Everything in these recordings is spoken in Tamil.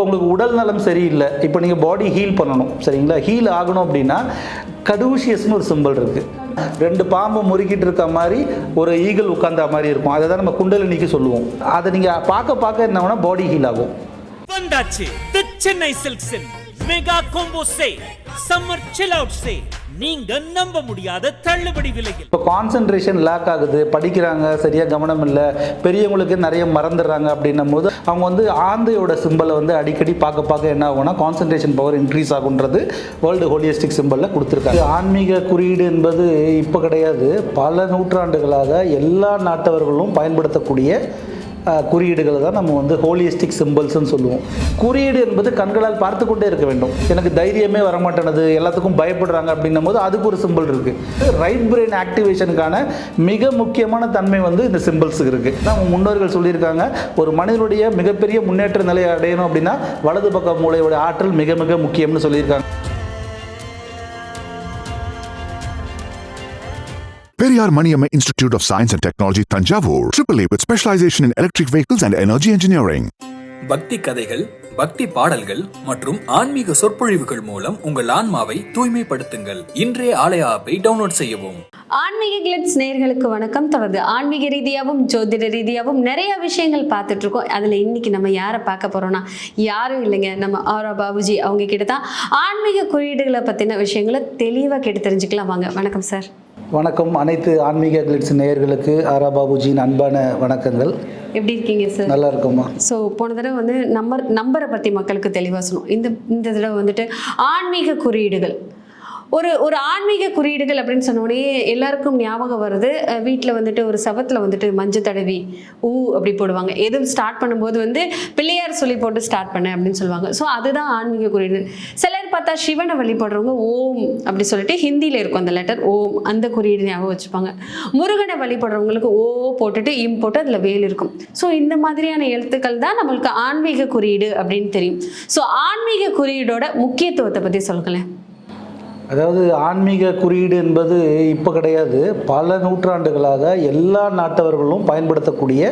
உங்களுக்கு உடல் நலம் சரியில்லை. இப்போ நீங்கள் பாடி ஹீல் பண்ணணும். சரிங்களா? ஹீல் ஆகணும் அப்படின்னா கடூஷியஸ்னு ஒரு சிம்பிள் இருக்குது ரெண்டு பாம்பு முறுக்கிட்டு இருக்க மாதிரி ஒரு ஈகிள் உட்கார்ந்த மாதிரி இருக்கும். அதை தான் நம்ம குண்டலினிக்கு சொல்லுவோம். அதை நீங்கள் பார்க்க பார்க்க என்ன வேணால் பாடி ஹீல் ஆகும். வந்தாச்சு. The Chennai சில்க்ஸின் mega combo sale summer chill out sale நீங்க நம்ப முடியாத தள்ளுபடி விலையில். இப்போ கான்சென்ட்ரேஷன் லேக் ஆகுது படிக்கிறாங்க சரியாக கவனம் இல்லை பெரியவங்களுக்கு நிறைய மறந்துடுறாங்க அப்படின்னும் போது அவங்க வந்து ஆந்தையோட சிம்பலை வந்து அடிக்கடி பார்க்க பார்க்க என்ன ஆகும்னா கான்சென்ட்ரேஷன் பவர் இன்க்ரீஸ் ஆகுன்றது வேர்ல்டு ஹோலியஸ்டிக் சிம்பலில் கொடுத்துருக்காங்க. ஆன்மீக குறியீடு என்பது இப்போ கிடையாது. பல நூற்றாண்டுகளாக எல்லா நாட்டவர்களும் பயன்படுத்தக்கூடிய குறியீடுகளை தான் நம்ம வந்து ஹோலியஸ்டிக் சிம்பிள்ஸ்னு சொல்லுவோம். குறியீடு என்பது கண்களால் பார்த்து கொண்டே இருக்க வேண்டும். எனக்கு தைரியமே வரமாட்டேனது எல்லாத்துக்கும் பயப்படுறாங்க அப்படின்னும் போது அதுக்கு ஒரு சிம்பிள் இருக்குது ரைட் பிரெயின் ஆக்டிவேஷனுக்கான மிக முக்கியமான தன்மை வந்து இந்த சிம்பிள்ஸுக்கு இருக்குது நம்ம முன்னோர்கள் சொல்லியிருக்காங்க ஒரு மனிதனுடைய மிகப்பெரிய முன்னேற்ற நிலையை அடையணும் அப்படின்னா வலது பக்க மூளையோட ஆற்றல் மிக மிக முக்கியம்னு சொல்லியிருக்காங்க. Periyar Maniamma Institute of Science and Technology, Tanjavur, AAA with specialization in electric vehicles and energy engineering. பக்தி கதைகள் பக்தி பாடல்கள் மற்றும் ஆன்மீக சொற்பொழிவுகள் மூலம் உங்கள் ஆன்மாவை தூய்மைப்படுத்துங்கள். இன்றைய ஆலய ஆப்பை டவுன்லோட் செய்யவும். ஆன்மீக கிளிட்ஸ் நேயர்களுக்கு வணக்கம். தொடர்ந்து ஆன்மீக ரீதியாகவும் ஜோதிட ரீதியாகவும் நிறைய விஷயங்கள் பார்த்துட்டு இருக்கோம் அதில் இன்னைக்கு நம்ம யாரை பார்க்க போறோம்னா யாரும் இல்லைங்க. நம்ம ஆரா பாபுஜி அவங்க கிட்ட தான் ஆன்மீக குறியீடுகளை பற்றின விஷயங்களை தெளிவாக கேட்டு தெரிஞ்சுக்கலாம். வாங்க வணக்கம் சார். வணக்கம். அனைத்து ஆன்மீக கிளிட்ஸ் நேயர்களுக்கு ஆரா பாபுஜியின் அன்பான வணக்கங்கள். எப்படி இருக்கீங்க சார் நல்லா இருக்குமா ஸோ போன தடவை வந்து நம்பர் நம்பரை பற்றி மக்களுக்கு தெளிவாக சொல்லணும் இந்த இந்த தடவை வந்துட்டு ஆன்மீக குறியீடுகள். ஒரு ஒரு ஆன்மீக குறியீடுகள் அப்படின்னு சொன்ன உடனே எல்லாருக்கும் ஞாபகம் வருது. வீட்டில் வந்துட்டு ஒரு சவத்தில் வந்துட்டு மஞ்சள் தடவி ஊ அப்படி போடுவாங்க. எதுவும் ஸ்டார்ட் பண்ணும்போது வந்து பிள்ளையார் சொல்லி போட்டு ஸ்டார்ட் பண்ண அப்படின்னு சொல்லுவாங்க. ஸோ அதுதான் ஆன்மீக குறியீடு. சிலர் பார்த்தா சிவனை வழிபடுறவங்க ஓம் அப்படி சொல்லிட்டு ஹிந்தியில் இருக்கும் அந்த லெட்டர் ஓம். அந்த குறியீடு ஞாபகம் வச்சுப்பாங்க. முருகனை வழிபடுறவங்களுக்கு ஓ போட்டுட்டு இம் போட்டு அதில் வேல் இருக்கும். ஸோ இந்த மாதிரியான எழுத்துக்கள் தான் நம்மளுக்கு ஆன்மீக குறியீடு அப்படின்னு தெரியும். ஸோ ஆன்மீக குறியீடோட முக்கியத்துவத்தை பற்றி சொல்லுங்களேன். அதாவது ஆன்மீக குறியீடு என்பது இப்போ கிடையாது. பல நூற்றாண்டுகளாக எல்லா நாட்டவர்களும் பயன்படுத்தக்கூடிய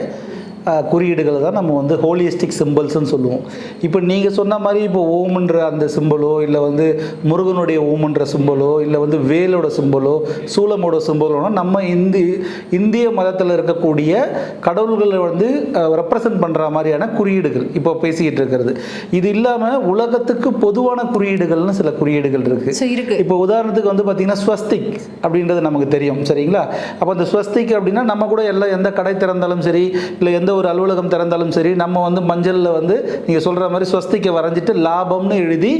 குறியீடுகளை தான் நம்ம வந்து ஹோலியஸ்டிக் சிம்பிள்ஸ்னு சொல்லுவோம். இப்போ நீங்கள் சொன்ன மாதிரி இப்போ ஓம்ன்ற அந்த சிம்பலோ இல்லை வந்து முருகனுடைய ஓம்ன்ற சிம்பலோ இல்லை வந்து வேலோட சிம்பலோ சூலமோட சிம்பலோனா நம்ம இந்தி இந்திய மதத்தில் இருக்கக்கூடிய கடவுள்களை வந்து ரெப்ரசன்ட் பண்ணுற மாதிரியான குறியீடுகள் இப்போ பேசிக்கிட்டு இருக்கிறது. இது இல்லாமல் உலகத்துக்கு பொதுவான குறியீடுகள்னு சில குறியீடுகள் இருக்குது இப்போ உதாரணத்துக்கு வந்து பார்த்தீங்கன்னா ஸ்வஸ்திக் அப்படின்றது நமக்கு தெரியும் சரிங்களா? அப்போ அந்த ஸ்வஸ்திக் அப்படின்னா நம்ம கூட எல்லாம் எந்த கடை திறந்தாலும் சரி இல்லை எந்த ஒரு அலுவலகம் திறந்தாலும் சரி நம்ம வந்து மஞ்சளில் வந்து நீங்கள் சொல்கிற மாதிரி ஸ்வஸ்திக்கை வரைஞ்சிட்டு லாபம்னு எழுதி.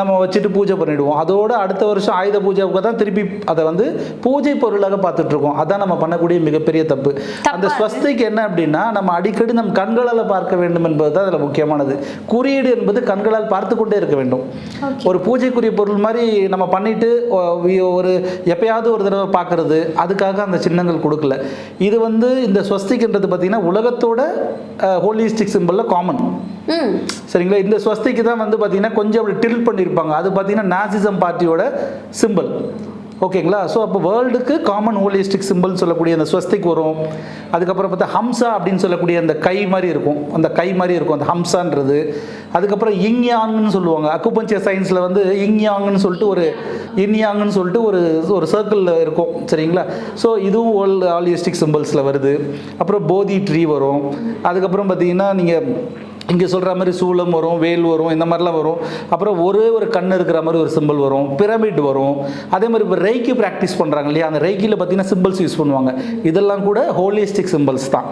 நம்ம வச்சுட்டு பூஜை பண்ணிடுவோம். அதோட அடுத்த வருஷம் ஆயுத பூஜைக்கு தான் திருப்பி அதை வந்து பூஜை பொருளாக பார்த்துட்டு இருக்கோம் அதான் நம்ம பண்ணக்கூடிய மிகப்பெரிய தப்பு. அந்த தப்பா ஸ்வஸ்திக் என்ன அப்படின்னா நம்ம அடிக்கடி நம் கண்களால் பார்க்க வேண்டும் என்பது தான் அதில் முக்கியமானது. குறியீடு என்பது கண்களால் பார்த்து கொண்டே இருக்க வேண்டும். ஒரு பூஜைக்குரிய பொருள் மாதிரி நம்ம பண்ணிட்டு ஒரு எப்பயாவது ஒரு தடவை பார்க்கறது அதுக்காக அந்த சின்னங்கள் கொடுக்கல. இது வந்து இந்த ஸ்வஸ்திக்ன்றது பார்த்தீங்கன்னா உலகத்தோட ஹோலிஸ்டிக் சிம்பிளில் காமன் சரிங்களா? இந்த ஸ்வஸ்திக்கு தான் வந்து பார்த்தீங்கன்னா கொஞ்சம் அப்படி டில் பண்ணியிருப்பாங்க அது பார்த்தீங்கன்னா நாசிசம் பார்ட்டியோட சிம்பிள் ஓகேங்களா? ஸோ அப்போ வேர்ல்டுக்கு காமன் ஹோலிஸ்டிக் சிம்பிள் சொல்லக்கூடிய அந்த ஸ்வஸ்திக் வரும். அதுக்கப்புறம் பார்த்தா ஹம்சா அப்படின்னு சொல்லக்கூடிய அந்த கை மாதிரி இருக்கும். அந்த கை மாதிரி இருக்கும் அந்த ஹம்சான்றது. அதுக்கப்புறம் இங்யாங்னு சொல்லுவாங்க. அக்குபஞ்சர் சயின்ஸில் வந்து இங் யாங்னு சொல்லிட்டு ஒரு இன்யாங்னு சொல்லிட்டு ஒரு ஒரு சர்க்கிளில் இருக்கும். சரிங்களா? ஸோ இதுவும் வேர்ல்டு ஹாலியஸ்டிக் சிம்பிள்ஸில் வருது. அப்புறம் போதி ட்ரீ வரும். அதுக்கப்புறம் பார்த்தீங்கன்னா நீங்கள் இங்கே சொல்கிற மாதிரி சூளம் வரும் வேல் வரும் இந்த மாதிரிலாம் வரும். அப்புறம் ஒரே ஒரு கண் இருக்கிற மாதிரி ஒரு சிம்பிள் வரும் பிரமிட் வரும். அதே மாதிரி இப்போ ரைக்கி ப்ராக்டிஸ் பண்ணுறாங்க இல்லையா? அந்த ரைக்கியில் பார்த்தீங்கன்னா சிம்பிள்ஸ் யூஸ் பண்ணுவாங்க. இதெல்லாம் கூட ஹோலிஸ்டிக் சிம்பிள்ஸ் தான்.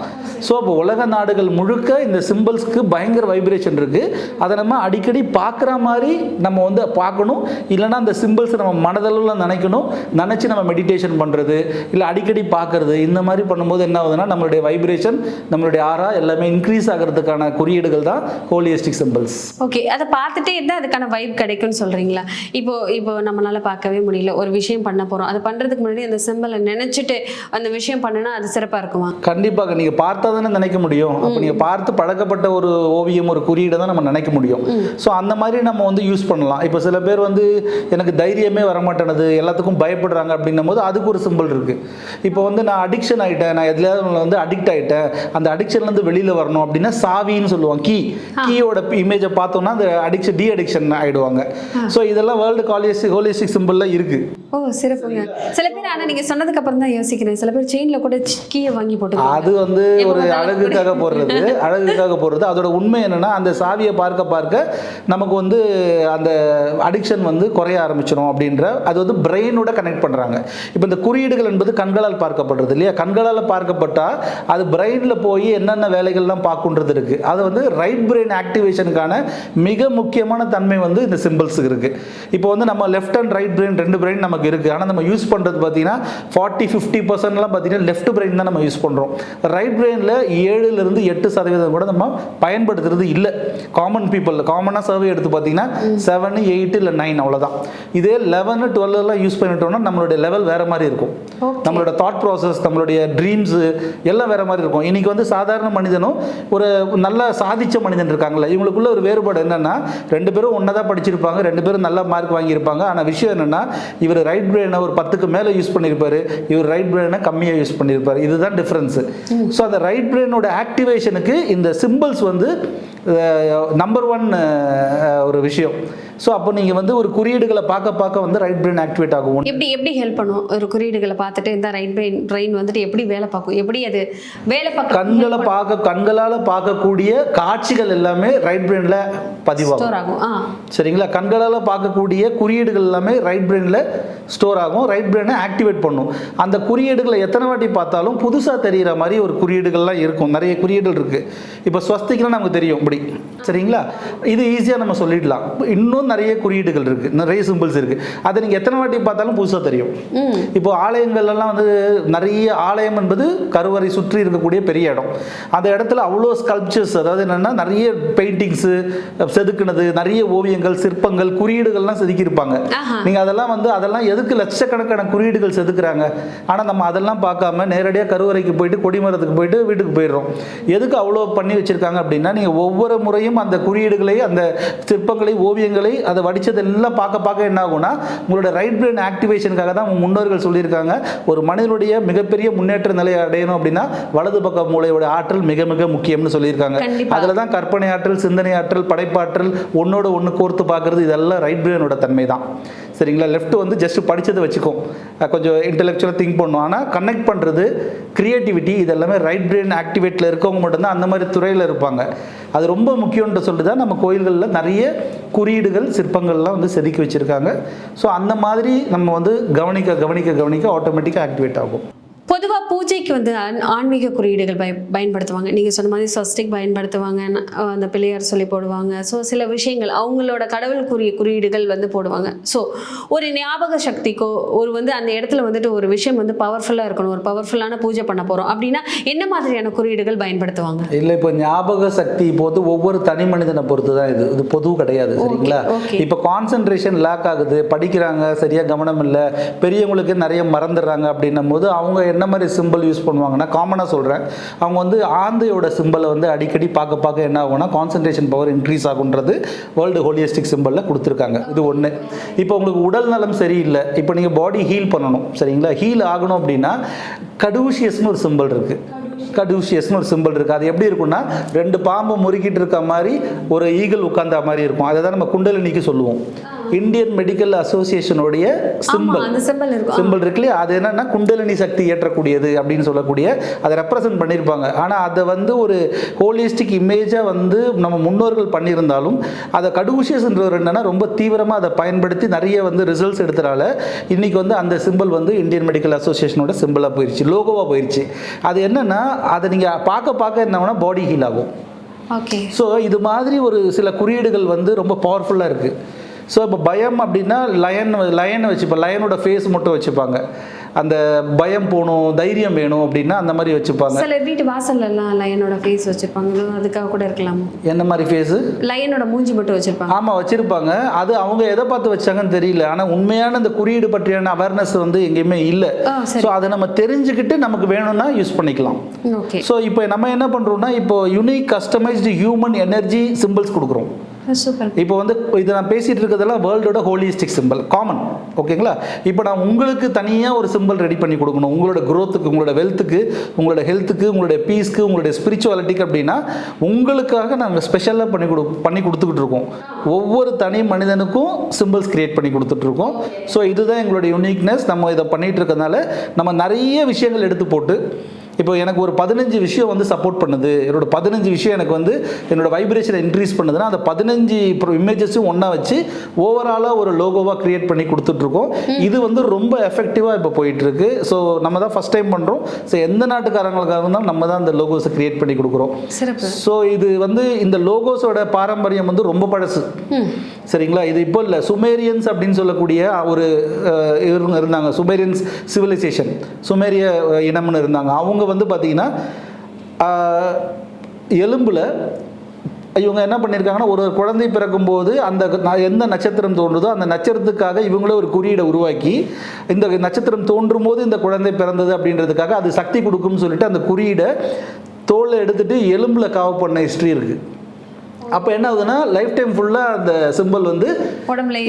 ஸோ இப்போ உலக நாடுகள் முழுக்க இந்த சிம்பிள்ஸ்க்கு பயங்கர வைப்ரேஷன் இருக்குது அதை நம்ம அடிக்கடி பார்க்குற மாதிரி நம்ம வந்து பார்க்கணும். இல்லைன்னா அந்த சிம்பிள்ஸை நம்ம மனதளவில் நினைக்கணும். நினச்சி நம்ம மெடிடேஷன் பண்ணுறது இல்லை அடிக்கடி பார்க்குறது இந்த மாதிரி பண்ணும்போது என்ன ஆகுதுன்னா நம்மளுடைய வைப்ரேஷன் நம்மளுடைய ஆறா எல்லாமே இன்க்ரீஸ் ஆகிறதுக்கான குறியீடுகள் தான் ஹோலியஸ்டிக் சிம்பிள்ஸ் ஓகே அதை பார்த்துட்டே இருந்தால் அதுக்கான வைப் கிடைக்கும்னு சொல்கிறீங்களா இப்போ இப்போ நம்மளால பார்க்கவே முடியல. ஒரு விஷயம் பண்ண போகிறோம் அதை பண்ணுறதுக்கு முன்னாடி அந்த சிம்பிளை நினச்சிட்டு அந்த விஷயம் பண்ணுனா அது சிறப்பாக இருக்குமா? கண்டிப்பாக நீங்கள் பார்த்தா தானே நினைக்க முடியும். அப்போ நீங்கள் பார்த்து பழக்கப்பட்ட ஒரு ஓவியம் ஒரு குறியீடை தான் நம்ம நினைக்க முடியும். ஸோ அந்த மாதிரி நம்ம வந்து யூஸ் பண்ணலாம். இப்போ சில பேர் வந்து எனக்கு தைரியமே வரமாட்டேனது. எல்லாத்துக்கும் பயப்படுறாங்க அப்படின்னும் போது அதுக்கு ஒரு சிம்பிள் இருக்குது இப்போ வந்து நான் அடிக்ஷன் ஆகிட்டேன் நான் எதுலையாவது வந்து அடிக்ட் ஆகிட்டேன் அந்த அடிக்ஷன்லேருந்து வெளியில் வரணும் அப்படின்னா சாவின்னு சொல்லுவாங்க. கீ கீ கீயோட இமேஜை பார்த்தோம்னா அந்த அடிக்ஷன் டி அடிக்ஷன் ஆயிடுவாங்க ஸோ இதெல்லாம் வேர்ல்டு காலிஸ்டிக் ஹோலிஸ்டிக் சிம்பிளில் இருக்கு. ஓ சிறப்புங்க. சில பேர் ஆனா நீங்க சொன்னதுக்கு அப்புறம் தான் யோசிக்கிறேன். சில பேர் செயின்ல கூட கீயை வாங்கி போட்டு அது வந்து ஒரு அழகுக்காக போடுறது அழகுக்காக போடுறது. அதோட உண்மை என்னன்னா அந்த சாவியை பார்க்க பார்க்க நமக்கு வந்து அந்த அடிக்ஷன் வந்து குறைய ஆரம்பிச்சிடும் அப்படின்ற அது வந்து பிரெயினோட கனெக்ட் பண்ணுறாங்க இப்போ இந்த குறியீடுகள் என்பது கண்களால் பார்க்கப்படுறது இல்லையா? கண்களால் பார்க்கப்பட்டா அது பிரெயினில் போய் என்னென்ன வேலைகள்லாம் பார்க்குன்றது இருக்குது அது வந்து ரைட் பிரெயின் ஆக்டிவேஷனுக்கான மிக முக்கியமான தன்மை வந்து இந்த சிம்பிள்ஸுக்கு இருக்குது இப்போ வந்து நம்ம லெஃப்ட் அண்ட் ரைட் பிரெயின் ரெண்டு பிரெயின் நமக்கு இருக்குது ஆனால் நம்ம யூஸ் பண்ணுறது பார்த்தீங்கன்னா ஃபார்ட்டி ஃபிஃப்டி பர்சன்ட்லாம் பார்த்தீங்கன்னா லெஃப்ட் பிரெயின் தான் நம்ம யூஸ் பண்ணுறோம் ரைட் பிரெயினில் ஏழுலேருந்து எட்டு சதவீதம் கூட நம்ம பயன்படுத்துறது இல்லை. காமன் பீப்புள் காமனாக சர்வே எடுத்து பார்த்தீங்கன்னா செவன் எயிட் இல்லை நைன் அவ்வளோதான் இதே லெவனு டுவெல் எல்லாம் யூஸ் பண்ணிட்டோம்னா நம்மளுடைய லெவல் வேறு மாதிரி இருக்கும். நம்மளோட தாட் ப்ராசஸ் நம்மளுடைய ட்ரீம்ஸு எல்லாம் வேறு மாதிரி இருக்கும். இன்னைக்கு வந்து சாதாரண மனிதனும் ஒரு நல்ல படித்த மனிதன் இருக்காங்கல்ல இவங்களுக்குள்ள ஒரு வேறுபாடு என்னென்னா ரெண்டு பேரும் ஒன்றா தான் படிச்சிருப்பாங்க ரெண்டு பேரும் நல்ல மார்க் வாங்கியிருப்பாங்க. ஆனால் விஷயம் என்னென்னா இவர் ரைட் பிரெயினை ஒரு பத்துக்கு மேலே யூஸ் பண்ணியிருப்பார் இவர் ரைட் பிரெயினை கம்மியாக யூஸ் பண்ணியிருப்பாரு. இதுதான் டிஃப்ரென்ஸு ஸோ அந்த ரைட் பிரெயினோட ஆக்டிவேஷனுக்கு இந்த சிம்பிள்ஸ் வந்து நம்பர் ஒன் ஒரு விஷயம். ஸோ அப்போ நீங்கள் வந்து ஒரு குறியீடுகளை பார்க்க பார்க்க வந்து ரைட் பிரெயின் ஆக்டிவேட் ஆகும். எப்படி எப்படி ஹெல்ப் பண்ணும்? ஒரு குறியீடுகளை பார்த்துட்டு இந்த ரைட் பிரெயின் பிரெயின் வந்துட்டு எப்படி வேலை பார்க்கும்? எப்படி அது வேலை பார்க்க கண்களை பார்க்க கண்களால் பார்க்கக்கூடிய காட்சிகள் எல்லாமே ரைட் பிரெயினில் பதிவாகும். ஸ்டோர் ஆகும். ஆ. சரிங்களா? கண்களால் பார்க்கக்கூடிய குறியீடுகள் எல்லாமே ரைட் பிரெயினில் ஸ்டோர் ஆகும். ரைட் பிரெயினை ஆக்டிவேட் பண்ணும். அந்த குறியீடுகளை எத்தனை வாட்டி பார்த்தாலும் புதுசாக தெரிகிற மாதிரி ஒரு குறியீடுகள்லாம் இருக்கும். நிறைய குறியீடுகள் இருக்குது இப்போ ஸ்வஸ்திக்லாம் நமக்கு தெரியும். இப்படி. சரிங்களா? இது ஈஸியாக நம்ம சொல்லிடலாம். இன்னும் நிறைய குறியீடுகள் இருக்குது நிறைய சிம்பிள்ஸ் இருக்குது அதை நீங்கள் எத்தனை வாட்டி பார்த்தாலும் புதுசாக தெரியும். இப்போ ஆலயங்கள்லாம் வந்து நிறைய ஆலயம் என்பது கருவறை சுற்றி இருக்கக்கூடிய பெரிய இடம். அந்த இடத்துல அவ்வளோ ஸ்கல்ப்சர்ஸ் அதாவது என்னென்னா நிறைய பெயிண்டிங்ஸு செதுக்குனது நிறைய ஓவியங்கள் சிற்பங்கள் குறியீடுகள்லாம் செதுக்கியிருப்பாங்க. ஆஹா. நீங்கள் அதெல்லாம் வந்து அதெல்லாம் எதுக்கு லட்சக்கணக்கான குறியீடுகள் செதுக்குறாங்க? ஆனால் நம்ம அதெல்லாம் பார்க்காம நேரடியாக கருவறைக்கு போயிட்டு கொடிமரத்துக்கு போயிட்டு வீட்டுக்கு போயிடுறோம். எதுக்கு அவ்வளோ பண்ணி வச்சிருக்காங்க அப்படின்னா நீங்கள் ஒவ்வொரு முறையும் அந்த குறியீடுகளை அந்த சிற்பங்களை ஓவியங்களை அதை வடிச்சதெல்லாம் பார்க்க பார்க்க என்ன ஆகும்னா உங்களோட ரைட் பிரெயின் ஆக்டிவேஷனுக்காக தான் முன்னோர்கள் சொல்லியிருக்காங்க. ஒரு மனிதனுடைய மிகப்பெரிய முன்னேற்ற நிலையை அடையணும் அப்படின்னா வலது பக்க மூளையோட ஆற்றல் மிக மிக முக்கியம்னு சொல்லியிருக்காங்க. அதில் தான் கற்பனை ஆற்றல் சிந்தனை ஆற்றல் படைப்பாற்றல் ஒன்னோட ஒன்று கோர்த்து பார்க்கறது இதெல்லாம் ரைட் பிரெயினோட தன்மை தான் சரிங்களா? லெஃப்ட் வந்து ஜஸ்ட் படித்ததை வச்சுக்கும் கொஞ்சம் இன்டெலெக்சுவலாக திங்க் பண்ணும் ஆனால் கனெக்ட் பண்ணுறது க்ரியேட்டிவிட்டி இதெல்லாமே ரைட் பிரெயின் ஆக்டிவேட்டில் இருக்கவங்க மட்டும்தான் அந்த மாதிரி துறையில் இருப்பாங்க. அது ரொம்ப முக்கியம்னு சொல்லிட்டு தான் நம்ம கோயில்களில் நிறைய குறியீடுகள் சிற்பங்கள்லாம் வந்து செதுக்கி வச்சுருக்காங்க. ஸோ அந்த மாதிரி நம்ம வந்து கவனிக்க கவனிக்க கவனிக்க ஆட்டோமேட்டிக்காக ஆக்டிவேட் ஆகும். பொதுவா பூஜைக்கு வந்து ஆன்- ஆன்மீக குறியீடுகள் பய பயன்படுத்துவாங்க. நீங்க சொன்ன மாதிரி சொஸ்டிக் பயன்படுத்துவாங்க அந்த பிள்ளையார் சொல்லி போடுவாங்க. ஸோ சில விஷயங்கள் அவங்களோட கடவுளுக்குரிய குறியீடுகள் வந்து போடுவாங்க. ஸோ ஒரு ஞாபக சக்திக்கோ ஒரு வந்து அந்த இடத்துல வந்துட்டு ஒரு விஷயம் வந்து பவர்ஃபுல்லாக இருக்கணும் ஒரு பவர்ஃபுல்லான பூஜை பண்ண போறோம் அப்படின்னா என்ன மாதிரியான குறியீடுகள் பயன்படுத்துவாங்க? இல்லை இப்போ ஞாபக சக்தி வந்து ஒவ்வொரு தனி மனிதனை பொறுத்து தான் இது. இது பொது கிடையாது சரிங்களா. இப்போ கான்சென்ட்ரேஷன் லேக் ஆகுது படிக்கிறாங்க சரியாக கவனம் இல்லை பெரியவங்களுக்கு நிறைய மறந்துடுறாங்க அப்படின்னும் போது அவங்க என்ன மாதிரி சிம்பிள் யூஸ் பண்ணுவாங்கன்னா காமனாக சொல்கிறேன் அவங்க வந்து ஆந்தையோட சிம்பிளை வந்து அடிக்கடி பார்க்க பார்க்க என்ன ஆகும்னா கான்சென்ட்ரேஷன் பவர் இன்க்ரீஸ் ஆகுன்றது வேர்ல்டு ஹோலியஸ்டிக் சிம்பிளில் கொடுத்துருக்காங்க. இது ஒன்று இப்போ உங்களுக்கு உடல் நலம் சரியில்லை. இப்போ நீங்கள் பாடி ஹீல் பண்ணணும். சரிங்களா? ஹீல் ஆகணும் அப்படின்னா கடூஷியஸ்னு ஒரு சிம்பிள் இருக்குது கடூஷியஸ்னு ஒரு சிம்பிள் இருக்குது அது எப்படி இருக்கும்னா ரெண்டு பாம்பு முறுக்கிட்டு இருக்க மாதிரி ஒரு ஈகிள் உட்காந்த மாதிரி இருக்கும். அதை தான் நம்ம குண்டலினிக்கு சொல்லுவோம். இந்தியன் மெடிக்கல் அசோசியேஷனுடைய சிம்பிள் சிம்பிள் இருக்கு இல்லையா? அது என்னன்னா குண்டலினி சக்தி ஏற்றக்கூடியது அப்படின்னு சொல்லக்கூடிய அதை ரெப்ரசன்ட் பண்ணியிருப்பாங்க. ஆனால் அதை வந்து ஒரு ஹோலிஸ்டிக் இமேஜாக வந்து நம்ம முன்னோர்கள் பண்ணியிருந்தாலும் அதை கடுகுஷியஸ்ன்றவர் என்னன்னா ரொம்ப தீவிரமாக அதை பயன்படுத்தி நிறைய வந்து ரிசல்ட்ஸ் எடுத்தனால இன்னைக்கு வந்து அந்த சிம்பிள் வந்து இந்தியன் மெடிக்கல் அசோசியேஷனோட சிம்பிளாக போயிடுச்சு லோகோவாக போயிடுச்சு அது என்னன்னா அதை நீங்கள் பார்க்க பார்க்க என்ன பாடி ஹீல் ஆகும். ஓகே ஸோ இது மாதிரி ஒரு சில குறியீடுகள் வந்து ரொம்ப பவர்ஃபுல்லாக இருக்குது ஸோ இப்போ பயம் அப்படின்னா லயன் லயனை வச்சுப்பா லயனோட ஃபேஸ் மட்டும் வச்சுப்பாங்க. அந்த பயம் போகணும் தைரியம் வேணும் அப்படின்னா அந்த மாதிரி வச்சுப்பாங்க. சில வீட்டு வாசல்ல எல்லாம் லயனோட ஃபேஸ் வச்சிருப்பாங்க அதுக்காக கூட இருக்கலாம். என்ன மாதிரி ஃபேஸு லயனோட மூஞ்சி மட்டும் வச்சிருப்பாங்க ஆமாம் வச்சுருப்பாங்க. அது அவங்க எதை பார்த்து வச்சாங்கன்னு தெரியல. ஆனால் உண்மையான இந்த குறியீடு பற்றியான அவேர்னஸ் வந்து எங்கேயுமே இல்லை. ஸோ அதை நம்ம தெரிஞ்சுக்கிட்டு நமக்கு வேணும்னா யூஸ் பண்ணிக்கலாம். ஓகே ஸோ இப்போ நம்ம என்ன பண்ணுறோம்னா இப்போ unique customised human energy simples கொடுக்குறோம். சூப்பர் இப்போ வந்து இது நான் பேசிட்டு இருக்கிறதெல்லாம் வேர்ல்டோட ஹோலிஸ்டிக் சிம்பிள் காமன் ஓகேங்களா இப்போ நான் உங்களுக்கு தனியாக ஒரு சிம்பிள் ரெடி பண்ணி கொடுக்கணும். உங்களோட குரோத்துக்கு உங்களோட வெல்த்துக்கு உங்களோட ஹெல்த்துக்கு உங்களுடைய பீஸ்க்கு உங்களுடைய ஸ்பிரிச்சுவாலிட்டிக்கு அப்படின்னா உங்களுக்காக நாங்கள் ஸ்பெஷலாக பண்ணி கொடு பண்ணி கொடுத்துக்கிட்டு இருக்கோம். ஒவ்வொரு தனி மனிதனுக்கும் சிம்பிள்ஸ் கிரியேட் பண்ணி கொடுத்துட்ருக்கோம் ஸோ இதுதான் எங்களுடைய யூனிக்னஸ் நம்ம இதை பண்ணிகிட்டு இருக்கிறதுனால நம்ம நிறைய விஷயங்கள் எடுத்து போட்டு இப்போ எனக்கு ஒரு பதினஞ்சு விஷயம் வந்து சப்போர்ட் பண்ணுது. என்னோட பதினஞ்சு விஷயம் எனக்கு வந்து என்னோட வைப்ரேஷனை இன்க்ரீஸ் பண்ணுதுன்னா அந்த பதினஞ்சு இமேஜஸும் ஒன்றா வச்சு ஓவராலாக ஒரு லோகோவாக கிரியேட் பண்ணி கொடுத்துட்ருக்கோம். இது வந்து ரொம்ப எஃபெக்டிவாக இப்போ போயிட்டுருக்கு ஸோ நம்ம தான் ஃபஸ்ட் டைம் பண்ணுறோம் ஸோ எந்த நாட்டுக்காரங்களுக்காக இருந்தாலும் நம்ம தான் அந்த லோகோஸை கிரியேட் பண்ணி கொடுக்குறோம். ஸோ இது வந்து இந்த லோகோஸோட பாரம்பரியம் வந்து ரொம்ப பழசு. சரிங்களா? இது இப்போ இல்லை. சுமேரியன்ஸ் அப்படின்னு சொல்லக்கூடிய ஒரு இருந்தாங்க. சுமேரியன்ஸ் சிவிலைசேஷன் சுமேரிய இனம்னு இருந்தாங்க. அவங்க வந்து பார்த்தீங்கன்னா எலும்பில் இவங்க என்ன பண்ணியிருக்காங்கன்னா ஒரு குழந்தை பிறக்கும்போது அந்த எந்த நட்சத்திரம் தோன்றுதோ அந்த நட்சத்திரத்துக்காக இவங்களே ஒரு குறியீடை உருவாக்கி இந்த நட்சத்திரம் தோன்றும் போது இந்த குழந்தை பிறந்தது அப்படின்றதுக்காக அது சக்தி கொடுக்கும்னு சொல்லிட்டு அந்த குறியீடை தோலை எடுத்துட்டு எலும்பில் காவு பண்ண ஹிஸ்ட்ரி இருக்குது அப்போ என்ன ஆகுதுன்னா லைஃப் டைம் ஃபுல்லாக அந்த சிம்பிள் வந்து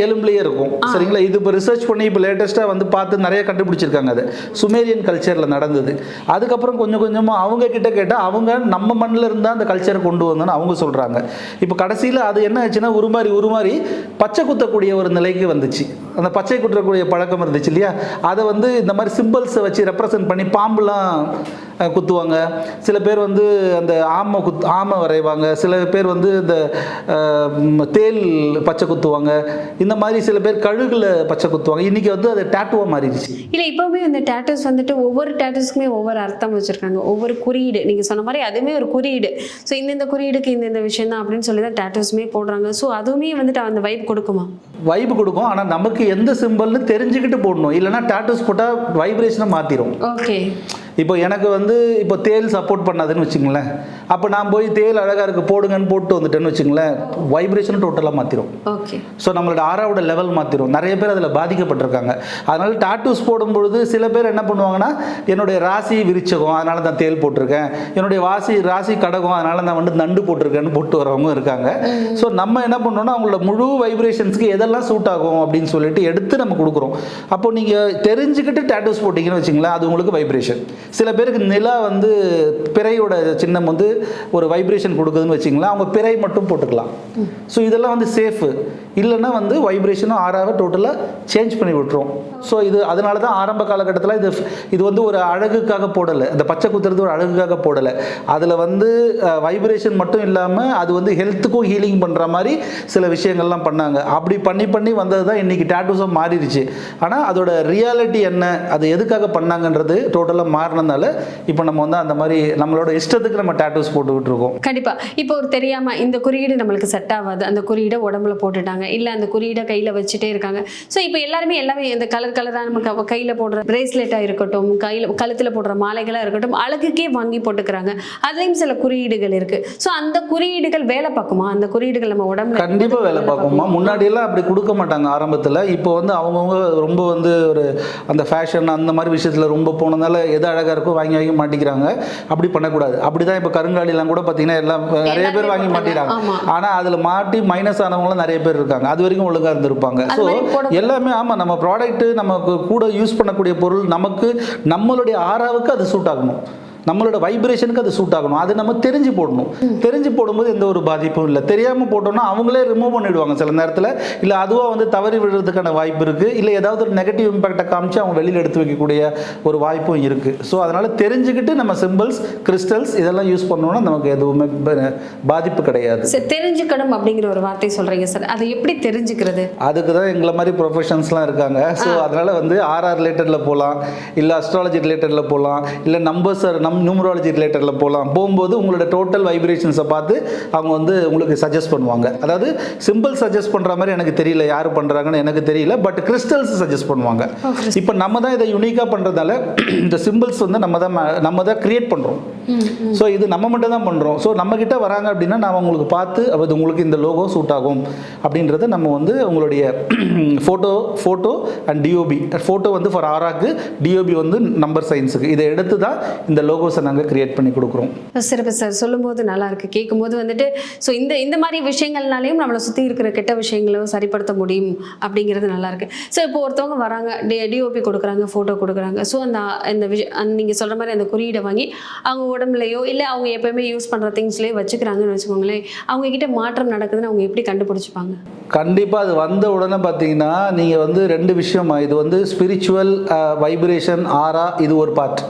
எலும்புலேயே இருக்கும். சரிங்களா? இது இப்போ ரிசர்ச் பண்ணி இப்போ லேட்டஸ்ட்டாக வந்து பார்த்து நிறைய கண்டுபிடிச்சிருக்காங்க அது. சுமேரியன் கல்ச்சரில் நடந்தது. அதுக்கப்புறம் கொஞ்சம் கொஞ்சமாக அவங்க கிட்ட கேட்டால் அவங்க நம்ம மண்ணில் இருந்தால் அந்த கல்ச்சரை கொண்டு வந்தோன்னு அவங்க சொல்கிறாங்க இப்போ கடைசியில் அது என்ன ஆச்சுன்னா உருமாறி உருமாறி பச்சை குத்தக்கூடிய ஒரு நிலைக்கு வந்துச்சு. அந்த பச்சை குத்தக்கூடிய பழக்கம் இருந்துச்சு இல்லையா? அதை வந்து இந்த மாதிரி சிம்பிள்ஸை வச்சு ரெப்ரசன்ட் பண்ணி பாம்புலாம் குத்துவாங்க. சில பேர் வந்து அந்த ஆமை குத் ஆமை வரைவாங்க. சில பேர் வந்து இந்த தேல் பச்சை குத்துவாங்க. இந்த மாதிரி சில பேர் கழுகுல பச்சை குத்துவாங்க. இன்னைக்கு வந்து அது டேட்டுவாக மாறிடுச்சு. இல்ல இப்பவுமே இந்த டேட்டூஸ் வந்துட்டு ஒவ்வொரு டேட்டூஸ்க்குமே ஒவ்வொரு அர்த்தம் வச்சிருக்காங்க. ஒவ்வொரு குறியீடு. நீங்க சொன்ன மாதிரி அதுவுமே ஒரு குறியீடு. ஸோ இந்தந்த குறியீடுக்கு இந்தந்த விஷயம் தான் அப்படின்னு சொல்லி தான் டேட்டூஸ்மே போடுறாங்க. ஸோ அதுவுமே வந்துட்டு அந்த வைப் கொடுக்குமா? வைப் கொடுக்கும். ஆனால் நமக்கு எந்த சிம்பிள்னு தெரிஞ்சுக்கிட்டு போடணும். இல்லைன்னா டாட்டூஸ் போட்டால் வைப்ரேஷனை மாற்றிடும் ஓகே இப்போ எனக்கு வந்து இப்போ தேல் சப்போர்ட் பண்ணாதுன்னு வச்சுங்களேன் அப்போ நான் போய் தேல் அழகாக இருக்கு போடுங்கன்னு போட்டு வந்துட்டேன்னு வச்சுங்களேன் வைப்ரேஷன் டோட்டலாக மாற்றிடும் ஓகே ஸோ நம்மளோட ஆறாவோட லெவல் மாற்றிடும் நிறைய பேர் அதில் பாதிக்கப்பட்டிருக்காங்க. அதனால டாட்டூஸ் போடும்பொழுது சில பேர் என்ன பண்ணுவாங்கன்னா என்னுடைய ராசி விருச்சகம் அதனால தான் தேல் போட்டிருக்கேன். என்னுடைய வாசி ராசி கடகம் அதனால நான் வந்து நண்டு போட்டிருக்கேன்னு போட்டு வரவங்க இருக்காங்க. ஸோ நம்ம என்ன பண்ணோம்னா அவங்களோட முழு வைப்ரேஷன்ஸ்க்கு எதெல்லாம் சூட் ஆகும் அப்படின்னு சொல்லிட்டு எடுத்து நம்ம கொடுக்குறோம். அப்போ நீங்கள் தெரிஞ்சுக்கிட்டு டேட்டூஸ் போட்டிங்கன்னு வச்சுங்களேன் அது உங்களுக்கு வைப்ரேஷன் சில பேருக்கு நிலா வந்து பிறையோட சின்னம் வந்து ஒரு வைப்ரேஷன் கொடுக்குதுன்னு வச்சிங்களேன் அவங்க பிறை மட்டும் போட்டுக்கலாம். ஸோ இதெல்லாம் வந்து சேஃபு இல்லைன்னா வந்து வைப்ரேஷனும் ஆறாக டோட்டலாக சேஞ்ச் பண்ணி விட்டுரும். ஸோ இது அதனால தான் ஆரம்ப காலகட்டத்தில் இது இது வந்து ஒரு அழகுக்காக போடலை. இந்த பச்சை குத்துறது ஒரு அழகுக்காக போடலை. அதில் வந்து வைப்ரேஷன் மட்டும் இல்லாமல் அது வந்து ஹெல்த்துக்கும் ஹீலிங் பண்ணுற மாதிரி சில விஷயங்கள்லாம் பண்ணாங்க. அப்படி பண்ணி பண்ணி வந்தது தான் இன்றைக்கி டேட்டூஸாக மாறிடுச்சு. ஆனால் அதோட ரியாலிட்டி என்ன அது எதுக்காக பண்ணாங்கன்றது டோட்டலாக மாறினதுனால இப்போ நம்ம வந்து அந்த மாதிரி நம்மளோட இஷ்டத்துக்கு நம்ம டேட்டூஸ் போட்டுக்கிட்டு இருக்கோம் கண்டிப்பா. இப்போ ஒரு தெரியாம இந்த குறியீடு நம்மளுக்கு செட் ஆகாது. அந்த குறியீடை உடம்புல போட்டுட்டாங்க. இல்ல அந்த குறியீடை கையில வச்சுட்டே இருக்காங்க. ஸோ இப்போ எல்லாருமே எல்லாமே இந்த கலர் கலரா நம்ம கையில போடுற பிரேஸ்லெட்டா இருக்கட்டும் கையில கழுத்துல போடுற மாலைகளா இருக்கட்டும் அழகுக்கே வாங்கி போட்டுக்கிறாங்க. அதுலயும் சில குறியீடுகள் இருக்கு. ஸோ அந்த குறியீடுகள் வேலை பார்க்குமா? அந்த குறியீடுகள் நம்ம உடம்புல கண்டிப்பாக வேலை பார்க்குமா? முன்னாடியெல்லாம் அப்படி கொடுக்க மாட்டாங்க ஆரம்பத்தில். இப்போ வந்து அவங்கவுங்க ரொம்ப வந்து ஒரு அந்த ஃபேஷன் அந்த மாதிரி விஷயத்தில் ரொம்ப போனதால எது அழகாக இருக்கோ வாங்கி வாங்கி மாட்டிக்கிறாங்க. அப்படி பண்ணக்கூடாது. அப்படி தான் இப்போ கருங்காலிலாம் கூட பார்த்தீங்கன்னா எல்லாம் நிறைய பேர் வாங்கி மாட்டிக்கிறாங்க ஆமா. ஆனால் அதில் மாட்டி மைனஸ் ஆனவங்களும் நிறைய பேர் இருக்காங்க. அது வரைக்கும் ஒழுங்காக இருந்திருப்பாங்க. ஸோ எல்லாமே ஆமாம் நம்ம ப்ராடக்ட்டு நமக்கு கூட யூஸ் பண்ணக்கூடிய பொருள் நமக்கு நம்மளுடைய ஆறாவுக்கு அது சூட் ஆகணும். நம்மளோட வைப்ரேஷனுக்கு அது சூட் ஆகணும். அது நம்ம தெரிஞ்சு போடணும். தெரிஞ்சு போடும்போது எந்த ஒரு பாதிப்பும் இல்லை. தெரியாமல் போட்டோம்னா அவங்களே ரிமூவ் பண்ணிடுவாங்க சில நேரத்தில். இல்லை அதுவாக வந்து தவறி விடுறதுக்கான வாய்ப்பு இருக்குது இல்லை ஏதாவது ஒரு நெகட்டிவ் இம்பேக்டை காமிச்சு அவங்க வெளியில் எடுத்து வைக்கக்கூடிய ஒரு வாய்ப்பும் இருக்குது ஸோ அதனால் தெரிஞ்சுக்கிட்டு நம்ம சிம்பிள்ஸ் கிறிஸ்டல்ஸ் இதெல்லாம் யூஸ் பண்ணோம்னா நமக்கு எதுவுமே பாதிப்பு கிடையாது. சரி, தெரிஞ்சுக்கணும் அப்படிங்கிற ஒரு வார்த்தை சொல்றீங்க சார். அதை எப்படி தெரிஞ்சுக்கிறது? அதுக்கு தான் எங்களை மாதிரி ப்ரொஃபஷன்ஸ்லாம் இருக்காங்க. ஸோ அதனால் வந்து ஆர்ஆர் ரிலேட்டடில் போகலாம் இல்லை அஸ்ட்ராலஜி ரிலேட்டடில் போகலாம் இல்லை நம்பர்ஸ் நம் நியூமராலஜி ரிலேட்டடில் போகலாம் போகும்போது உங்களோட டோட்டல் வைப்ரேஷன்ஸை பார்த்து அவங்க வந்து உங்களுக்கு சஜஸ்ட் பண்ணுவாங்க. அதாவது சிம்பிள் சஜஸ்ட் பண்ணுற மாதிரி எனக்கு தெரியல யார் பண்ணுறாங்கன்னு எனக்கு தெரியல பட் கிறிஸ்டல்ஸ் சஜஸ்ட் பண்ணுவாங்க. இப்போ நம்ம தான் இதை யூனிக்காக பண்ணுறதால இந்த சிம்பிள்ஸ் வந்து நம்ம தான் நம்ம தான் க்ரியேட் பண்ணுறோம் ஸோ இது நம்ம மட்டும் தான் பண்ணுறோம் ஸோ நம்ம கிட்ட வராங்க அப்படின்னா நான் உங்களுக்கு பார்த்து அது உங்களுக்கு இந்த லோகோ சூட் ஆகும். அப்படின்றத நம்ம வந்து உங்களுடைய photo photo and DOB photo வந்து ஃபார் ஆராக்கு டிஓபி வந்து நம்பர் சயின்ஸுக்கு இதை எடுத்து தான் இந்த லோகோ லோகோஸை நாங்கள் கிரியேட் பண்ணி கொடுக்குறோம். சிறப்பு சார். சொல்லும்போது நல்லா இருக்கு கேட்கும்போது வந்துட்டு ஸோ இந்த இந்த மாதிரி விஷயங்கள்னாலையும் நம்மளை சுற்றி இருக்கிற கெட்ட விஷயங்களும் சரிப்படுத்த முடியும் அப்படிங்கிறது நல்லா இருக்கு ஸோ இப்போ ஒருத்தவங்க வராங்க டி டிஓபி கொடுக்குறாங்க ஃபோட்டோ கொடுக்குறாங்க. ஸோ அந்த இந்த அந்த நீங்கள் சொல்கிற மாதிரி அந்த குறியீடை வாங்கி அவங்க உடம்புலையோ இல்லை அவங்க எப்பயுமே யூஸ் பண்ணுற திங்ஸ்லேயோ வச்சுக்கிறாங்கன்னு வச்சுக்கோங்களேன் அவங்க கிட்ட மாற்றம் நடக்குதுன்னு அவங்க எப்படி கண்டுபிடிச்சிப்பாங்க? கண்டிப்பாக அது வந்த உடனே பார்த்தீங்கன்னா நீங்கள் வந்து ரெண்டு விஷயமா இது வந்து ஸ்பிரிச்சுவல் வைப்ரேஷன் ஆரா இது ஒரு பார்ட்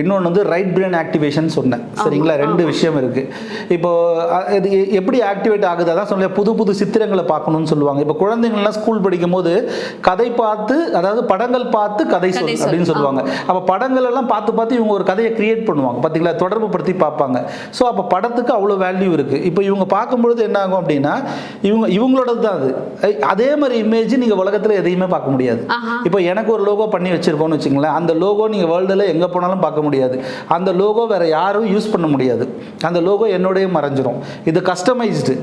இன்னொன்று வந்து ரைட் பிரெயின் ஆக்டிவேஷன் சொன்னேன். சரிங்களா? ரெண்டு விஷயம் இருக்குது இப்போ அ, இது எப்படி ஆக்டிவேட் ஆகுது? அதான் சொல்ல புது புது சித்திரங்களை பார்க்கணும்னு சொல்லுவாங்க. இப்போ குழந்தைங்கள்லாம் ஸ்கூல் படிக்கும் போது கதை பார்த்து அதாவது படங்கள் பார்த்து கதை சொல் அப்படின்னு சொல்லுவாங்க. அப்போ படங்கள் எல்லாம் பார்த்து பார்த்து இவங்க ஒரு கதையை கிரியேட் பண்ணுவாங்க. பார்த்தீங்களா? தொடர்பு படுத்தி பார்ப்பாங்க. ஸோ அப்போ படத்துக்கு அவ்வளோ வேல்யூ இருக்குது இப்போ இவங்க பார்க்கும்பொழுது என்ன ஆகும் அப்படின்னா இவங்க இவங்களோடது தான் அது. அதே மாதிரி இமேஜ் நீங்கள் உலகத்தில் எதையுமே பார்க்க முடியாது. இப்போ எனக்கு ஒரு லோகோ பண்ணி வச்சிருக்கோம்னு வச்சுங்களேன் அந்த லோகோ நீங்கள் வேர்ல்டில் எங்கே போனாலும் பார்க்க முடியாது. அந்த லோகோ வேற யாரும் யூஸ் பண்ண முடியாது. அந்த லோகோ என்னோடய மறைஞ்சிரும். இது கஸ்டமைஸ்டு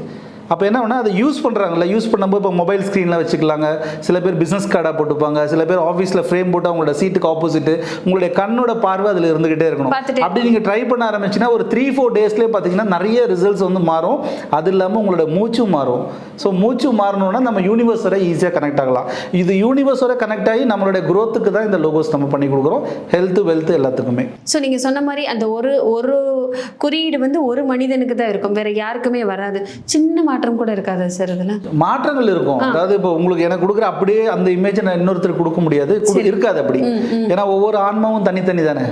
அப்போ என்ன பண்ணால் அதை யூஸ் பண்ணுறாங்கல்ல யூஸ் பண்ணும்போது இப்போ மொபைல் ஸ்க்ரீனில் வச்சுக்கலாங்க. சில பேர் பிஸ்னஸ் கார்டாக போட்டுப்பாங்க. சில பேர் ஆஃபீஸில் ஃப்ரேம் போட்டு அவங்களோட சீட்டுக்கு ஆப்போசிட்டு உங்களுடைய கண்ணோட பார்வை அதில் இருந்துகிட்டே இருக்கணும். அப்படி நீங்கள் ட்ரை பண்ண ஆரம்பிச்சுன்னா ஒரு த்ரீ ஃபோர் டேஸ்லேயே பார்த்தீங்கன்னா நிறைய ரிசல்ட்ஸ் வந்து மாறும். அது இல்லாமல் உங்களோட மூச்சும் மாறும். ஸோ மூச்சு மாறணும்னா நம்ம யூனிவர்ஸோட ஈஸியாக கனெக்ட் ஆகலாம். இது யூனிவர்ஸோட கனெக்ட் ஆகி நம்மளுடைய growth-க்கு தான் இந்த லோகோஸ் நம்ம பண்ணி கொடுக்குறோம். ஹெல்த் வெல்த் எல்லாத்துக்குமே. ஸோ நீங்கள் சொன்ன மாதிரி அந்த ஒரு ஒரு குறியீடு வந்து ஒரு மனிதனுக்கு தான் இருக்கும். வேற யாருக்குமே வராது. சின்ன மாற்றம் கூட இருக்காது சார் இதில் மாற்றங்கள் இருக்கும். அதாவது இப்போ உங்களுக்கு எனக்கு கொடுக்குற அப்படியே அந்த இமேஜை நான் இன்னொருத்தருக்கு கொடுக்க முடியாது. இருக்காது அப்படி. ஏன்னா ஒவ்வொரு ஆன்மாவும் தனித்தனி தானே.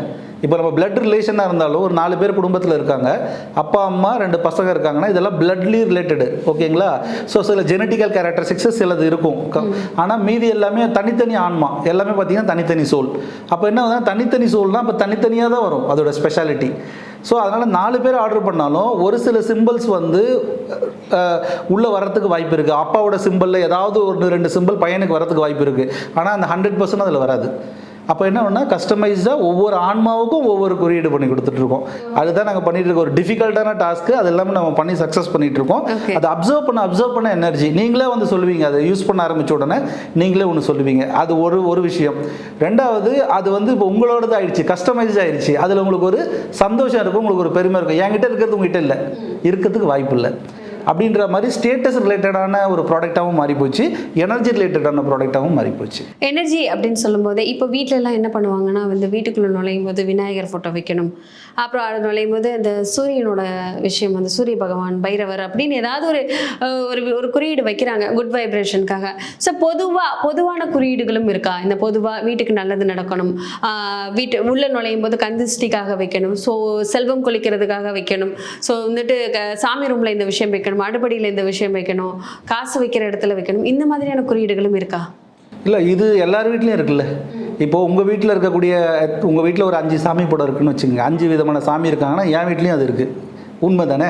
இப்போ நம்ம பிளட் ரிலேஷனாக இருந்தாலும் ஒரு நாலு பேர் குடும்பத்தில் இருக்காங்க. அப்பா அம்மா ரெண்டு பசங்க இருக்காங்கன்னா இதெல்லாம் பிளட்லி ரிலேட்டடு ஓகேங்களா? ஸோ சில ஜெனட்டிக்கல் கேரக்டரிஸ்டிக்ஸ் சிலது இருக்கும். ஆனால் மீதி எல்லாமே தனித்தனி ஆன்மா. எல்லாமே பார்த்தீங்கன்னா தனித்தனி சோல் அப்போ என்ன தனித்தனி சோல்னா இப்போ தனித்தனியாக தான் வரும். அதோட ஸ்பெஷாலிட்டி ஸோ அதனால் நாலு பேர் ஆர்டர் பண்ணாலும் ஒரு சில சிம்பிள்ஸ் வந்து உள்ளே வரத்துக்கு வாய்ப்பு இருக்குது அப்பாவோட சிம்பிளில் ஏதாவது ஒரு ரெண்டு சிம்பிள் பையனுக்கு வரதுக்கு வாய்ப்பு இருக்குது ஆனால் அந்த ஹண்ட்ரட் பர்சன்ட் அதில் வராது. அப்போ என்ன பண்ணால் கஸ்டமைஸ்டாக ஒவ்வொரு ஆன்மாவுக்கும் ஒவ்வொரு குறியீடு பண்ணி கொடுத்துட்ருக்கோம். அதுதான் நாங்கள் பண்ணிட்டு இருக்கோம். ஒரு டிஃபிகல்ட்டான டாஸ்க்கு அது எல்லாமே நம்ம பண்ணி சக்ஸஸ் பண்ணிட்டு இருக்கோம். அதை அப்சர்வ் பண்ண அப்சர்வ் பண்ண எனர்ஜி நீங்களே வந்து சொல்லுவீங்க. அதை யூஸ் பண்ண ஆரம்பிச்ச உடனே நீங்களே ஒன்று சொல்லுவீங்க. அது ஒரு ஒரு விஷயம். ரெண்டாவது அது வந்து இப்போ உங்களோடது ஆயிடுச்சு. கஸ்டமைஸ் ஆயிடுச்சு. அதில் உங்களுக்கு ஒரு சந்தோஷம் இருக்கும் உங்களுக்கு ஒரு பெருமை இருக்கும். என்கிட்ட இருக்கிறது உங்ககிட்ட இல்லை. இருக்கிறதுக்கு வாய்ப்பு இல்லை. அப்படின்ற மாதிரி ஸ்டேட்டஸ் ரிலேட்டடான ஒரு ப்ராடக்டாகவும் மாறி போச்சு. எனர்ஜி ரிலேட்டடான ப்ராடக்டாகவும் மாறி போச்சு. எனர்ஜி அப்படின்னு சொல்லும்போது இப்போ வீட்டிலலாம் என்ன பண்ணுவாங்கன்னா வந்து வீட்டுக்குள்ளே நுழையும் போது விநாயகர் ஃபோட்டோ வைக்கணும். அப்புறம் அது நுழையும் போது இந்த சூரியனோட விஷயம் வந்து சூரிய பகவான் பைரவர் அப்படின்னு ஏதாவது ஒரு ஒரு ஒரு குறியீடு வைக்கிறாங்க குட் வைப்ரேஷனுக்காக ஸோ பொதுவாக பொதுவான குறியீடுகளும் இருக்கா? இந்த பொதுவாக வீட்டுக்கு நல்லது நடக்கணும் வீட்டு உள்ள நுழையும் போது கந்திஷ்டிக்காக வைக்கணும் ஸோ செல்வம் கொளிக்கிறதுக்காக வைக்கணும் ஸோ வந்துட்டு சாமி ரூமில் இந்த விஷயம் வைக்கணும் அடுப்படியில் இந்த விஷயம் வைக்கணும் காசு வைக்கிற இடத்துல வைக்கணும் இந்த மாதிரியான குறியீடுகளும் இருக்கா? இல்லை இது எல்லார் வீட்லேயும் இருக்குல்ல. இப்போ உங்கள் வீட்டில் இருக்கக்கூடிய உங்கள் வீட்டில் ஒரு அஞ்சு சாமி படம் இருக்குன்னு வச்சுக்கோங்க. அஞ்சு விதமான சாமி இருக்காங்கன்னா என் வீட்லேயும் அது இருக்குது உண்மை தானே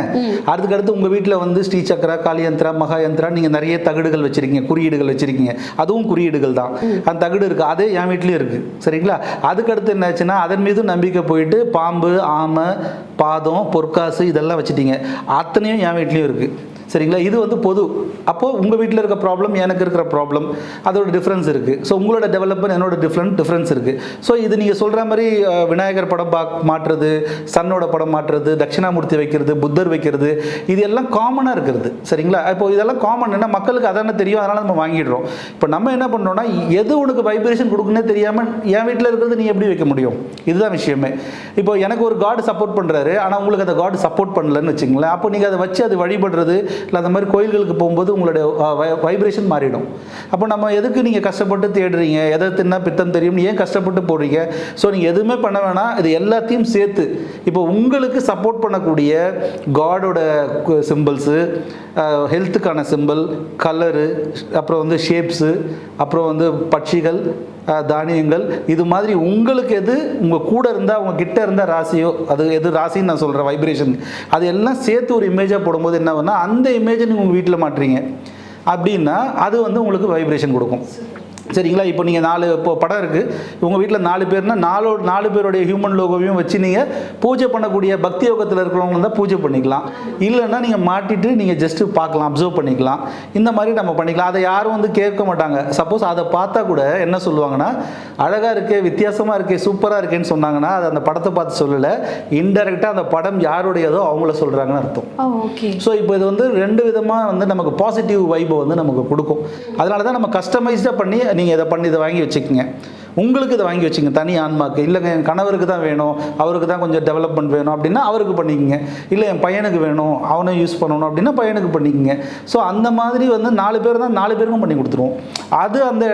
அதுக்கடுத்து உங்கள் வீட்டில் வந்து ஸ்ரீ சக்கரா காளியந்திரா மகாயந்திரா நீங்கள் நிறைய தகடுகள் வச்சுருக்கீங்க குறியீடுகள் வச்சுருக்கீங்க. அதுவும் குறியீடுகள் தான். அந்த தகடு இருக்குது அதே என் வீட்லேயும் இருக்குது சரிங்களா? அதுக்கடுத்து என்னாச்சுன்னா அதன் மீது நம்பிக்கை போயிட்டு பாம்பு ஆமை பாதம் பொற்காசு இதெல்லாம் வச்சுட்டீங்க. அத்தனையும் என் வீட்லேயும் இருக்குது சரிங்களா? இது வந்து பொது. அப்போது உங்கள் வீட்டில் இருக்க ப்ராப்ளம் எனக்கு இருக்கிற ப்ராப்ளம் அதோட டிஃப்ரென்ஸ் இருக்குது ஸோ உங்களோட டெவலப்மெண்ட் என்னோட டிஃப்ரெண்ட் டிஃப்ரென்ஸ் இருக்குது ஸோ இது நீங்கள் சொல்கிற மாதிரி விநாயகர் படம் பா மாற்றுறது சன்னோட படம் மாற்றுறது தட்சிணாமூர்த்தி வைக்கிறது புத்தர் வைக்கிறது இது எல்லாம் காமனாக இருக்கிறது. சரிங்களா? இப்போ இதெல்லாம் காமன் என்ன மக்களுக்கு அதான தெரியும். அதனால் நம்ம வாங்கிடுறோம். இப்போ நம்ம என்ன பண்ணுறோம்னா எது உனக்கு வைப்ரேஷன் கொடுக்குன்னே தெரியாமல் என் வீட்டில் இருக்கிறது நீ எப்படி வைக்க முடியும்? இதுதான் விஷயமே. இப்போ எனக்கு ஒரு காடு சப்போர்ட் பண்ணுறாரு ஆனால் உங்களுக்கு அந்த காடு சப்போர்ட் பண்ணலன்னு வச்சுங்களேன் அப்போ நீங்கள் அதை வச்சு அது வழிபடுறது இல்லை அந்த மாதிரி கோயில்களுக்கு போகும்போது உங்களுடைய வைப்ரேஷன் மாறிடும். அப்போ நம்ம எதுக்கு நீங்கள் கஷ்டப்பட்டு தேடுறீங்க? எதை தின்னா பித்தம் தெரியும்? ஏன் கஷ்டப்பட்டு போடுறீங்க? ஸோ நீங்கள் எதுவுமே பண்ண வேணாம். இது எல்லாத்தையும் சேர்த்து. இப்போ உங்களுக்கு சப்போர்ட் பண்ணக்கூடிய காடோட சிம்பிள்ஸு ஹெல்த்துக்கான சிம்பிள் கலரு அப்புறம் வந்து ஷேப்ஸு அப்புறம் வந்து பட்சிகள் தானியங்கள். இது மாதிரி உங்களுக்கு எது உங்கள் கூட இருந்தால் உங்கள் கிட்ட இருந்தால் ராசியோ அது எது ராசின்னு நான் சொல்கிறேன் வைப்ரேஷன் அது எல்லாம் சேர்த்து ஒரு இமேஜாக போடும்போது என்ன பண்ணால் அந்த இமேஜை நீங்கள் உங்கள் வீட்டில் மாட்டுறீங்க அப்படின்னா அது வந்து உங்களுக்கு வைப்ரேஷன் கொடுக்கும். சரிங்களா? இப்போ நீங்கள் நாலு இப்போ படம் இருக்குது உங்கள் வீட்டில் நாலு பேர்னா நாலு நாலு பேருடைய ஹியூமன் லோகோவையும் வச்சு நீங்கள் பூஜை பண்ணக்கூடிய பக்தி யோகத்தில் இருக்கிறவங்க தான் பூஜை பண்ணிக்கலாம். இல்லைன்னா நீங்கள் மாட்டிட்டு நீங்கள் ஜஸ்ட்டு பார்க்கலாம் அப்சர்வ் பண்ணிக்கலாம். இந்த மாதிரி நம்ம பண்ணிக்கலாம். அதை யாரும் வந்து கேட்க மாட்டாங்க. சப்போஸ் அதை பார்த்தா கூட என்ன சொல்லுவாங்கன்னா அழகாக இருக்கே வித்தியாசமாக இருக்கே சூப்பராக இருக்கேன்னு சொன்னாங்கன்னா அது அந்த படத்தை பார்த்து சொல்லலை. இன்டெரக்டாக அந்த படம் யாருடையதோ அவங்கள சொல்கிறாங்கன்னு அர்த்தம். ஓகே. ஸோ இப்போ இது வந்து ரெண்டு விதமாக வந்து நமக்கு பாசிட்டிவ் வைபை வந்து நமக்கு கொடுக்கும். அதனால தான் நம்ம கஸ்டமைஸ்டாக பண்ணி நீங்கள் இதை பண்ணி இதை வாங்கி வச்சுக்கோங்க. உங்களுக்கு இதை வாங்கி வச்சுங்க தனி ஆன்மாக்கு. இல்லைங்க என் கணவருக்கு தான் வேணும் அவருக்கு தான் கொஞ்சம் டெவலப்மெண்ட் வேணும் அப்படின்னா அவருக்கு பண்ணிக்கங்க. இல்லை என் பையனுக்கு வேணும் அவனை யூஸ் பண்ணணும் அப்படின்னா பையனுக்கு பண்ணிக்கங்க. ஸோ அந்த மாதிரி வந்து நாலு பேர் தான் நாலு பேருக்கும் பண்ணி கொடுத்துருவோம். அது அந்த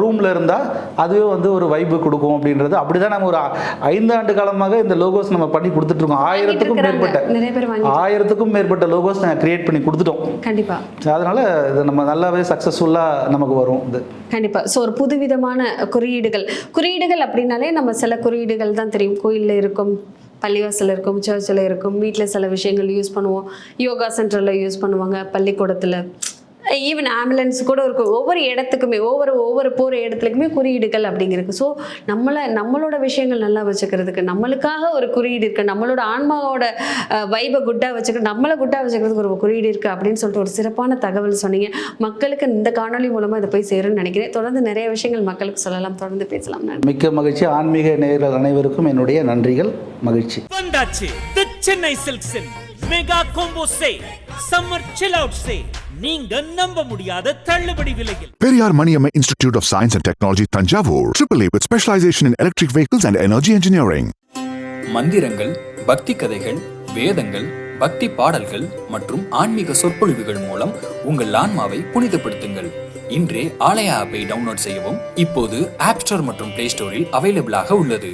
ரூமில் இருந்தால் அதுவே வந்து ஒரு வைப்பு கொடுக்கும் அப்படின்றது. அப்படி தான் நம்ம ஒரு ஐந்து ஆண்டு காலமாக இந்த லோகோஸ் நம்ம பண்ணி கொடுத்துட்ருக்கோம். ஆயிரத்துக்கும். மேற்பட்ட ஆயிரத்துக்கும் மேற்பட்ட லோகோஸ் நாங்கள் கிரியேட் பண்ணி கொடுத்துட்டோம். கண்டிப்பா. அதனால இது நம்ம நல்லாவே சக்ஸஸ்ஃபுல்லாக நமக்கு வரும் இது. கண்டிப்பா. ஸோ ஒரு புதுவிதமான குறியீடுகள் குறியீடுகள் அப்படின்னாலே நம்ம சில குறியீடுகள் தான் தெரியும். கோயிலில் இருக்கும் பள்ளிவாசல் இருக்கும் சர்ச்சில் இருக்கும் வீட்டில் சில விஷயங்கள் யூஸ் பண்ணுவோம். யோகா சென்டரில் யூஸ் பண்ணுவாங்க பள்ளிக்கூடத்தில். ஈவன் ஆம்புலன்ஸ் கூட இருக்கும் ஒவ்வொரு இடத்துக்குமே ஒவ்வொரு ஒவ்வொரு போகிற இடத்துலையுமே குறியீடுகள் அப்படிங்கிறது. ஸோ நம்மளை நம்மளோட விஷயங்கள் நல்லா வச்சுக்கிறதுக்கு நம்மளுக்காக ஒரு குறியீடு இருக்குது நம்மளோட ஆன்மாவோட வைபை குட்டாக வச்சுக்க நம்மளை குட்டாக வச்சுக்கிறதுக்கு ஒரு குறியீடு இருக்குது அப்படின்னு சொல்லிட்டு ஒரு சிறப்பான தகவல் சொன்னீங்க. மக்களுக்கு இந்த காணொளி மூலமாக இதை போய் சேரும்னு நினைக்கிறேன். தொடர்ந்து நிறைய விஷயங்கள் மக்களுக்கு சொல்லலாம். தொடர்ந்து பேசலாம். மிக்க மகிழ்ச்சி. ஆன்மீக நேயர்கள் அனைவருக்கும் என்னுடைய நன்றிகள் மகிழ்ச்சி. வந்தாச்சு the Chennai சில்க்ஸின். Mega combo sale summer chill out sale நீங்க நம்ப முடியாத தள்ளுபடி விலையில் Periyar Maniamma Institute of Science and Technology, Tanjavur. AAA with specialization in electric vehicles and energy engineering. மந்திரங்கள் பக்தி கதைகள் வேதங்கள் பக்தி பாடல்கள் மற்றும் ஆன்மீக சொற்பொழிவுகள் மூலம் உங்கள் ஆன்மாவை புனிதப்படுத்துங்கள் இன்றே ஆலயா ஆப்பை டவுன்லோட் செய்யவும் இப்போது ஆப் ஸ்டோர் மற்றும் பிளே ஸ்டோரில் அவைலபிளாக உள்ளது